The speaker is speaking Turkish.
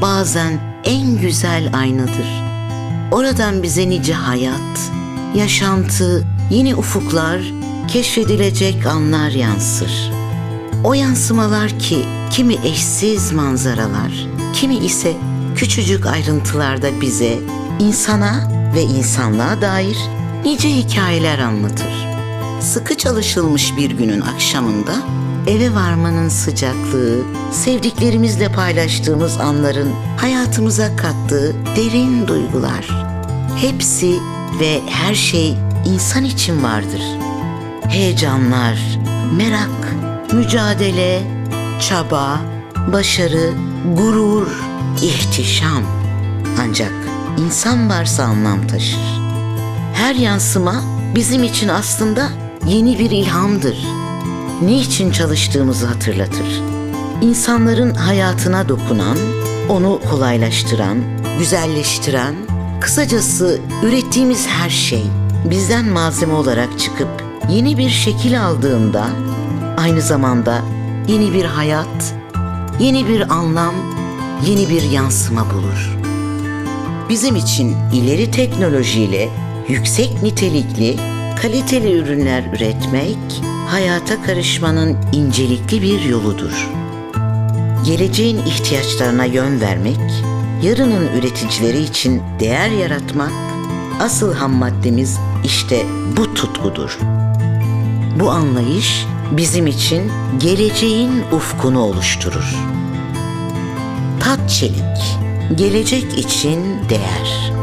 bazen en güzel aynadır. Oradan bize nice hayat, yaşantı, yeni ufuklar, keşfedilecek anlar yansır. O yansımalar ki kimi eşsiz manzaralar, kimi ise küçücük ayrıntılarda bize, insana ve insanlığa dair nice hikayeler anlatır. Sıkı çalışılmış bir günün akşamında eve varmanın sıcaklığı, sevdiklerimizle paylaştığımız anların hayatımıza kattığı derin duygular. Hepsi ve her şey insan için vardır. Heyecanlar, merak, mücadele, çaba, başarı, gurur, ihtişam. Ancak insan varsa anlam taşır. Her yansıma bizim için aslında yeni bir ilhamdır. Niçin çalıştığımızı hatırlatır. İnsanların hayatına dokunan, onu kolaylaştıran, güzelleştiren, kısacası ürettiğimiz her şey bizden malzeme olarak çıkıp yeni bir şekil aldığında aynı zamanda yeni bir hayat, yeni bir anlam, yeni bir yansıma bulur. Bizim için ileri teknolojiyle yüksek nitelikli, kaliteli ürünler üretmek, hayata karışmanın incelikli bir yoludur. Geleceğin ihtiyaçlarına yön vermek, yarının üreticileri için değer yaratmak, asıl ham maddemiz işte bu tutkudur. Bu anlayış bizim için geleceğin ufkunu oluşturur. Tat çelik, gelecek için değer.